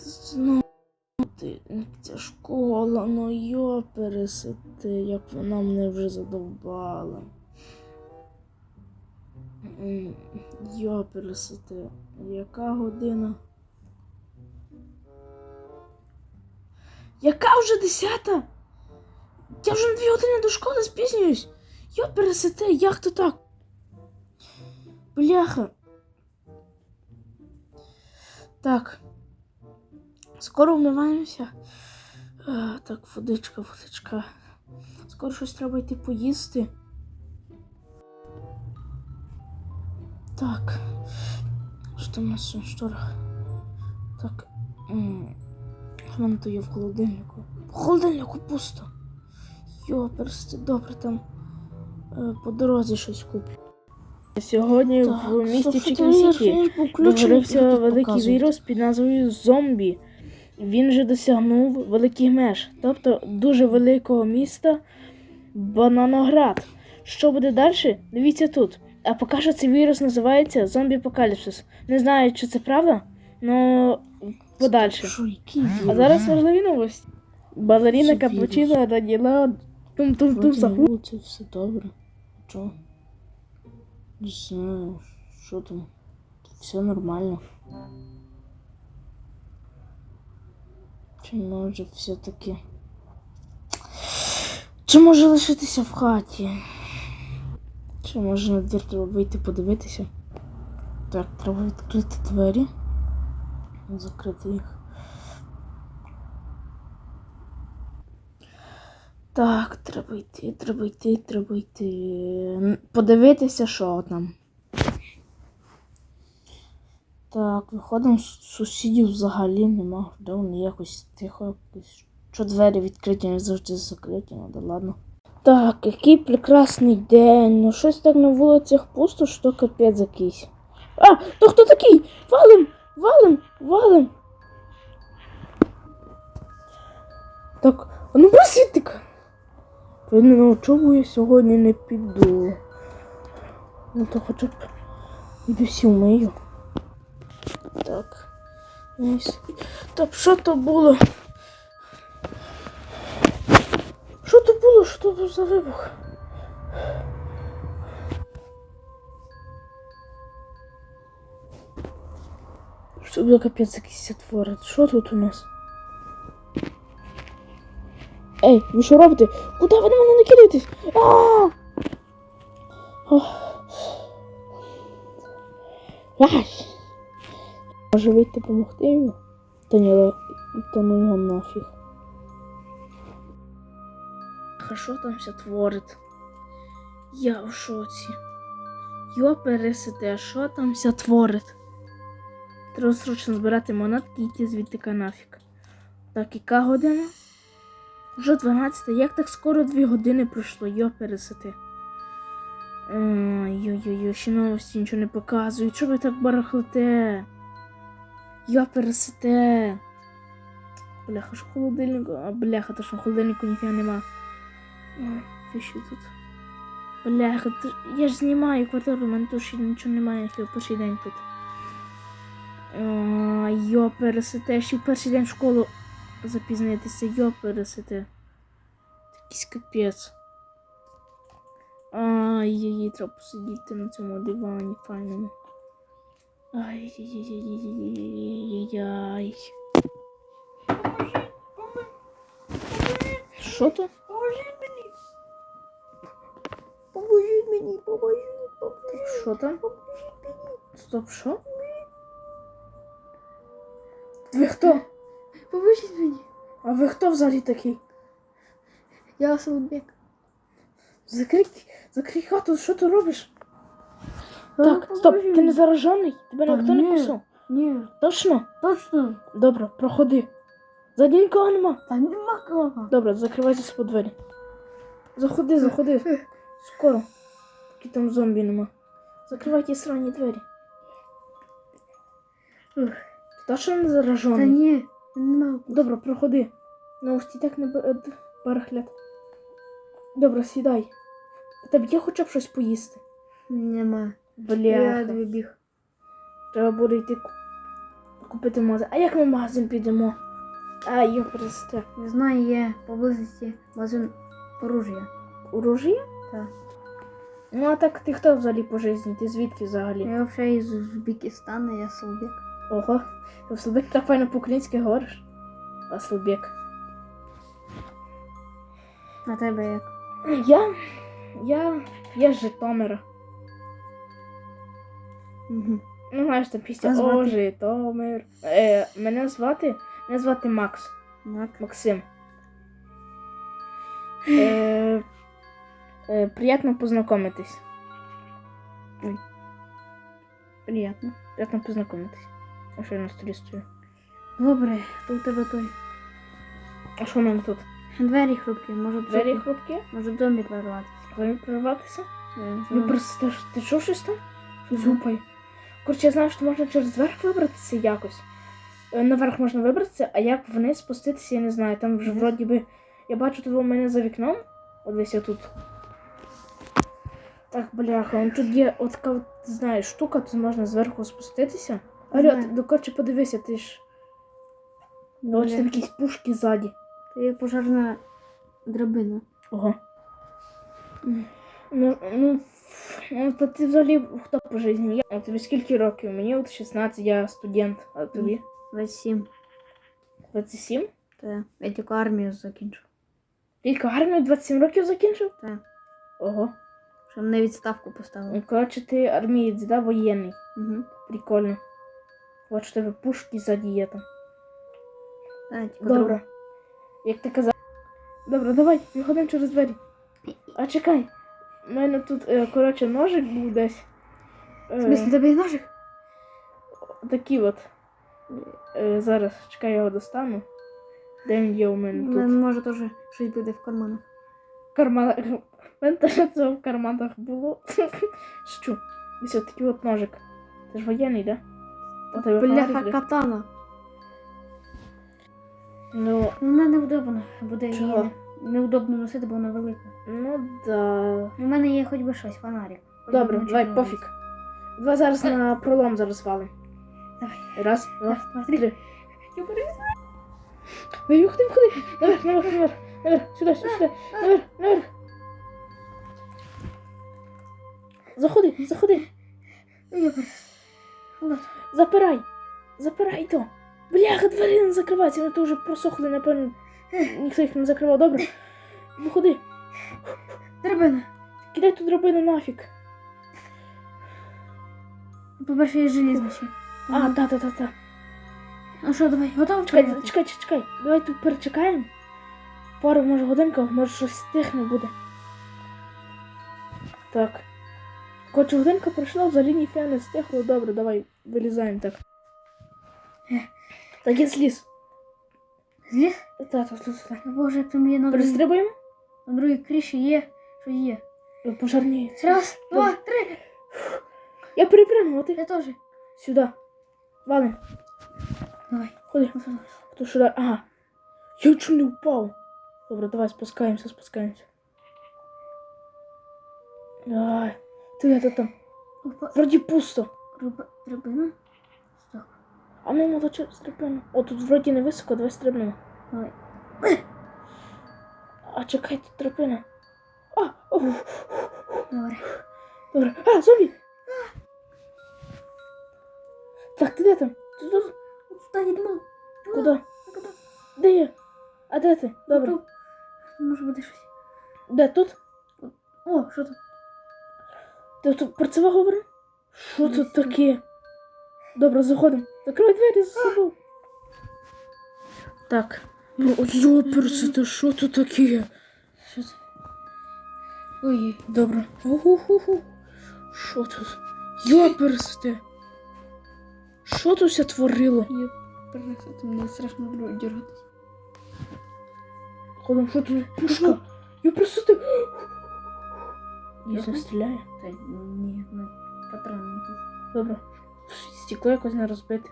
Знову ти, ця школа, ну йо пересити, як вона мене вже задовбала. Йо пересити. Яка година? Яка вже десята? Я вже на дві години до школи спізнююсь. Йо пересити, як то так? Бляха. Так. Скоро вмиваємося. А, так, водичка, водичка. Скоро щось треба йти поїсти. Так. Що там у нас на шторах? Так. В мене то є в холодильнику. В холодильнику пусто. Йо, персти, добре там е, по дорозі щось куплю. Сьогодні в місті Чікін-Сіті Виявився великий вірус під назвою зомбі. Він же досягнув великих меж, тобто дуже великого міста Бананоград. Що буде далі? Дивіться тут. А поки що цей вірус називається зомбі апокаліпсис. Не знаю, чи це правда, але подальше. А зараз важливі новості. Балеріна. Капучино родила тум-тум-тум за це все добре. Чо? Не знаю, що там. Все нормально. Чи може все-таки. Чи може лишитися в хаті? Чи може на двір треба вийти подивитися? Так, треба відкрити двері. Закрити їх. Так, треба йти, треба йти, треба йти. Подивитися, що там. Так, виходимо, сусідів взагалі нема. Де вони якось тихо якось. Що двері відкриті, не завжди закриті, ну да ладно. Так, який прекрасний день. Ну щось так на вулицях пусто, що капець якийсь. А, то хто такий? Валим! Валим! Валим! Так, а ну просвітик! Видно, на учобу я сьогодні не піду. Ну то хоча б іду всі вмию. Так. Та б що то було? Що то було? Що то був за вибух? Що за капець якийсь творить? Що тут у нас? Ей, ви що робите? Куди ви на мене накидаєтесь? А! Ох. Може вийти допомогти йому? Та ні, та ну його нафіг. А що там ся творить? Я в шоці. Йо пересите, а що там ся творить? Треба срочно збирати монетки і йти звідти нафіг. Так, яка година? Вже 12, як так скоро 2 години пройшло, йо пересити. Йо-йо-йо, ще новості нічого не показують. Чого ви так барахлите? Йо пересите. Бляха, що холодильнику. А бляха, то що в холодильнику ніфіга нема. Ти що тут? Бляха, ти... я ж знімаю квартиру, у мене тут нічого немає, я перший день тут. Йо пересите, ще в перший день в школу запізнитися, йо пересите. Якийсь капець. Ай, їй треба посидіти на цьому дивані файному. Ай-яй-яй-яй-яй-яй-яй. Що то? Поможіть мені! Поможіть мені, поможіть, поможіть. Що там? Стоп, що? Ви хто? Поможіть мені. А ви хто взагалі такий? Я Соломбек. Закрий, закрий хату, що ти робиш? Так, стоп, ти не заражений? Тебе Та ніхто не ні. кусав? Ні, Точно? точно. Добре, проходи. Ззаді нікого нема. Та нема кого. Добре, закривайся з двері. Заходи, заходи. Скоро. Поки там зомбі нема. Закривай ті срані двері. Ти точно не Та ні, нема. Добре, проходи. Новості так не б- е, барахлят. Добре, сідай. У тебе є хоча б щось поїсти? Нема. Я Бля. вибіг. Треба буде йти купити магазин. А як ми в магазин підемо? А, йо, просто. Не знаю, є поблизості магазин оружия. Оружие? Так. Ну а так ти хто взагалі по житті? Ти звідки взагалі? Я взагалі із Узбекистану, я Солбек. Ого, ти в Слобек так файно по-українськи говориш. А Слобек. А тебе як? Я. Я. Я з Житомира. Угу. Ну, знаєш, там пісня А звати? О, Житомир. Е, мене звати. Мене звати Макс. Так. Максим. Е, е, приємно познайомитись. Приємно. Приємно познайомитись. А що я на столі стою? Добре, то у тебе той. А що в мене тут? Двері хрупкі, може Двері хрупкі? Може зомбі прорватися. Повинні прорватися? Е, Я просто. Ти чув щось там? Щось Мгм. гупає. Коротше, я знаю, що можна через верх вибратися якось. Е, Наверх можна вибратися, а як вниз спуститися, я не знаю. Там вже вроді би. Я бачу тут у мене за вікном. От десь я тут. Так, бляха, он тут є от така, знаєш, штука, тут можна зверху спуститися. Алло, ти, ну, коротше, подивися, ти ж. Бачиш, там якісь пушки ззаді. Це є пожежна драбина. Ого. Ну, ну, ну, то ти взагалі хто по житті? Я, а тобі скільки років? Мені от 16, я студент, а тобі 27. 27? Та я тільки армію закінчив. Тільки армію 27 років закінчив? Так. Ого. Що мене відставку поставили. Ну, коротше, ти армієць, да, воєнний. Угу. Прикольно. От що тебе пушки ззаді є там. Так, Добре. Як ти казав. Добре, давай, виходимо через двері. А чекай. У мене тут, е, коротше, ножик був десь. В смысле, тебе є ножик? Такий от. Е, зараз, чекай, я його достану. Де він є у мене У мене може теж щось буде в карманах. Карман. У мене теж це в карманах було. Що? Ось такий от ножик. Ти ж воєнний, да? У Бляха катана. Ну, Ну, вона невдобна. Буде Чого? не- неудобно носити, бо вона велика. ну да. У мене є хоч би щось, фонарик. Хоч Добре, би давай, нічого пофіг. Давай зараз на пролом зараз валим. Давай. Раз, два, Раз, два, три. три. Я перевізу. Давай, ходи, ходи. Наверх, наверх, наверх. Наверх, сюди, сюди, сюди. Наверх, наверх. Заходи, заходи. Я перевізу. Запирай. Запирай то. Бляха, двері не закриваються, вони то вже просохли, напевно. Ніхто їх не закривав, добре. Виходи. Драбина. Кидай ту драбину нафіг. По-перше, є желізна ще. А, та, та, та, та. Ну що, давай, готовий? Чекай, прийняти? чекай, чекай, чекай. Давай тут перечекаємо. Пару, може, годинка, може щось стихне буде. Так. Коротше, годинка пройшла, взагалі ніфіга не стихло. Добре, давай вилізаємо так. Е. Так, я зліз. Зліз? Та, та, та, та. О, Боже, як там є на другій, Перестрибуємо? на другій криші є. Що є? Пожарніється. Раз, два, три. Я перепрямувати. Я теж. Сюди. Валим. Давай. Ходи. Хто сюди? Ага. Я чуть не упав. Добре, давай спускаємося, спускаємося. Давай. Ти де там? Опа. Вроді пусто. Руба... Драбина? А ми молодче стрибнемо. О, тут вроді не високо, давай стрибнемо. Давай. А чекай, тут драбина. А, о, Добре. добре. А, зомбі! Так, ти де там? Ти тут? Та йдемо. Куди? Де є? А де ти? Добре. Тут. Може буде щось. Де тут? О, що тут? Ти тут про це говорив? Що тут таке? Добре, заходимо. Закривай двері за собою. Так. Ну, йоперсе, ти що тут таке? Що це? Ой, Добре. Уху-ху-ху. Що тут? Йоперсте. Що тут ся творило? я перенесу, мені страшно дергатись. Ходом, що тут? Пушка. Йоперсте. Дійсно стріляє. Та ні, ну, патрони якісь. Добре. Стекло якось не розбите.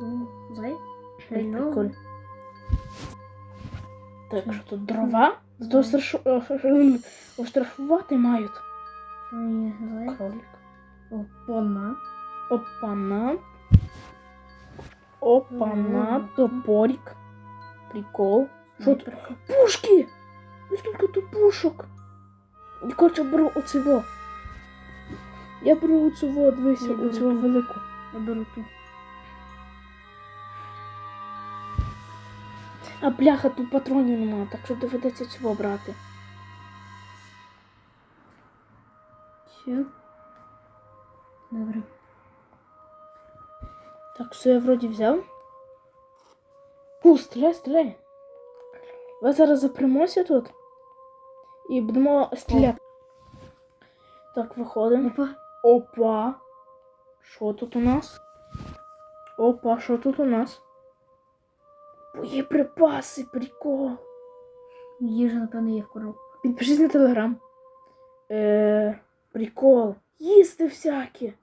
Ну, зай? Прикольно. Так, що тут дрова? Зато е, оштрафувати мають. Кролик. Опана. Опана. Мгм. Топорик. Прикол. Що тут? Пушки! Ну скільки тут пушок? Я коротше беру оцього. Я беру оцього, дивися, Я беру оцього ту. велику. Я беру ту. А бляха, тут патронів немає, так що доведеться цього брати. Все. Добре. Так, все я вроді взяв. Пу, стріляй, стріляй. Ви зараз запремося тут. І будемо стріляти. Так, виходимо. Опа. Опа. Що тут у нас? Опа, що тут у нас? Боєприпаси, прикол. Їжа, напевно, є в коробках. Підпишись на телеграм. Е, прикол. Їсти всякі.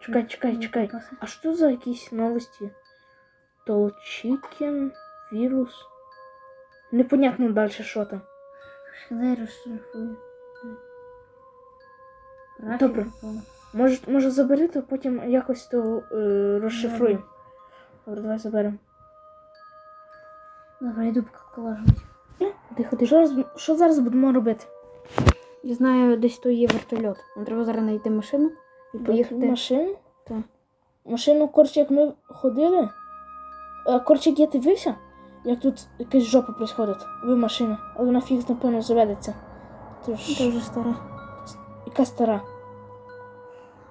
Чекай, чекай, чекай. А що за якісь новості? Толчикен, вірус. Непонятно далі, що там. Розшифрую. Добре. Може, може забери, то потім якось то е, розшифруємо. Добре, давай заберемо. Добре, йду поки колажу. Тихо, що, роз- що зараз будемо робити? Я знаю, десь тут є вертольот. Нам треба зараз знайти машину і поїхати. Машину? Так. Машину, коротше, як ми ходили. Е, Коротше, як я дивився, як тут якась жопа происходить. Ви машина, але вона фіг, напевно, заведеться. Тож, Дуже стара. яка стара.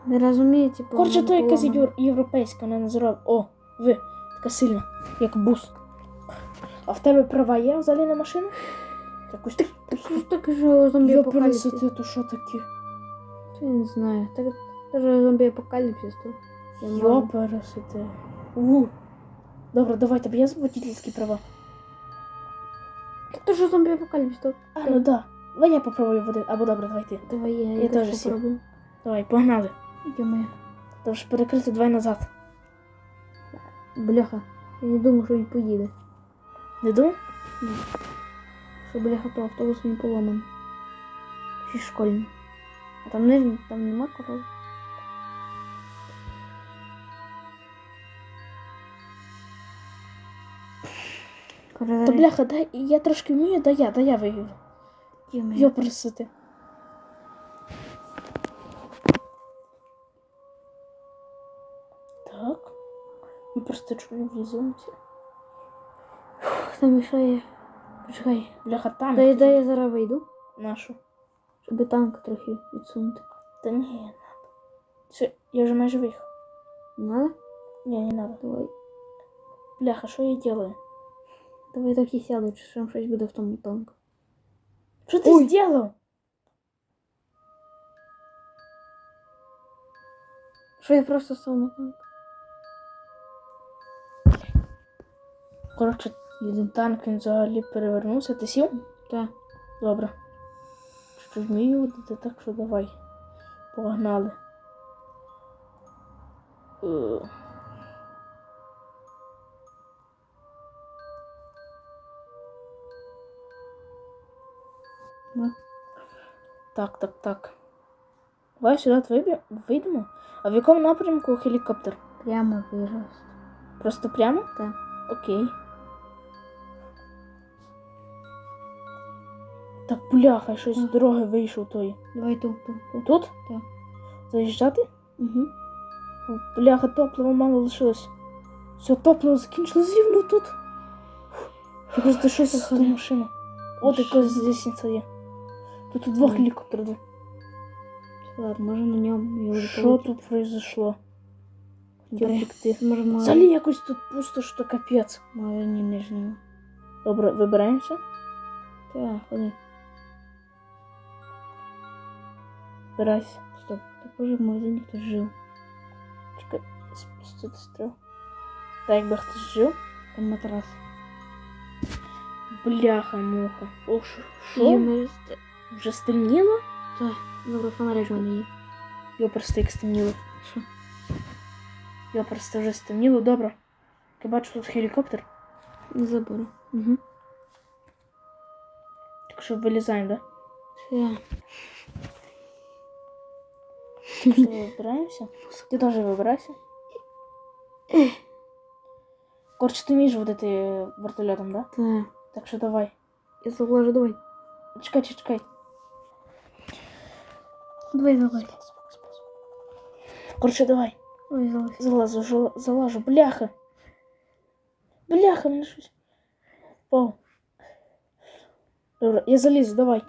Не розумію, типу. Коротше, то якась євро- європейська, вона називає. О, ви, така сильна, як бус. А в тебе права є взагалі на машину? Якось так. Що ж таке, що зомбі Я апокаліпсис? пересити, то що таке? Я не знаю. Так, теж зомбі апокаліпсис тут. Я Я пересити. У. Добре, давайте, бо я з водительські права. Так то що зомбі апокаліпсис тут? А, ну да. Давай я попробую води. Або добре, давай ти. Давай я, Я я теж теж сів. попробую. Давай, погнали. Йо-моє. Тож перекрити давай назад. Бляха. Я не думаю, що він поїде. Не думай? Що бляха, то автобус не поломаний. Ще школьний. А там не там нема коров. Та бляха, дай, я трошки вмію, дай я, дай я виграю. Йо-моє. Я Ми просто чому вліземося. Хто мішає? Почекай. Бляха, танк. Дай, дай я зараз вийду, Нашу. щоб танк трохи відсунути. Та ні, не надо. Все, я вже майже виїхав. Надо? Ні, не надо. Давай. Бляха, що я делаю? Давай так і сяду, чи там щось буде в тому танку. Що ти Ой. зробив? Що я просто став на танк? Коротше, Їдемо. танк він взагалі перевернувся. Ти сів? Так. Добре. Чуть вмію водити, так що давай. Погнали. Е. Ну. Так, так, так. Давай сюди вибі- вийдемо. А в якому напрямку гелікоптер? Прямо вирос. Просто прямо? Так. Окей. Так, бляха, щось з дороги вийшов той. Давай тут, тут, тут. Так. Заїжджати? Угу. О, Бляха, топлива мало лишилось. Все, топливо закінчилось рівно тут. Я просто щось з ту машину. От Машина. якась лісниця є. Тут двох Мгм. гелікоптерів. Ладно, може на ньому його Що тут произошло? Хотів втекти. Взагалі якось тут пусто, що капець. магазині нижнього. Добре, вибираємося. Так, ходи. Вибирайся. Стоп. Так уже в магазині хтось жив. Чекай, спустити стріл. Так, якби хтось жив. Там матрас. Бляха, муха. Ох, що? І Що? ми... Вже стемніло? Так, добре, фонарик в мене є. Я просто як стемніло. Що? Я просто вже стемніло, добре. Я бачу тут гелікоптер, Не заберу. Угу. так що вилізаємо, да? Все. Що, вибираємося? Ти теж вибирайся. Коротше, ти вмієш водити вертольотом, да? Так. Так що давай. Я залажу, давай. Чекай, чекай, чекай. Давай, давай. Коротше, давай. Ой, залазь. Залазу, жала- залажу. Бляха. Бляха, мене щось. Впав. Добре, я залізу, давай.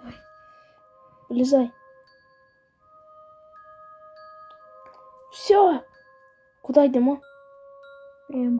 Вилізай. Все. Куди йдемо? Прямо.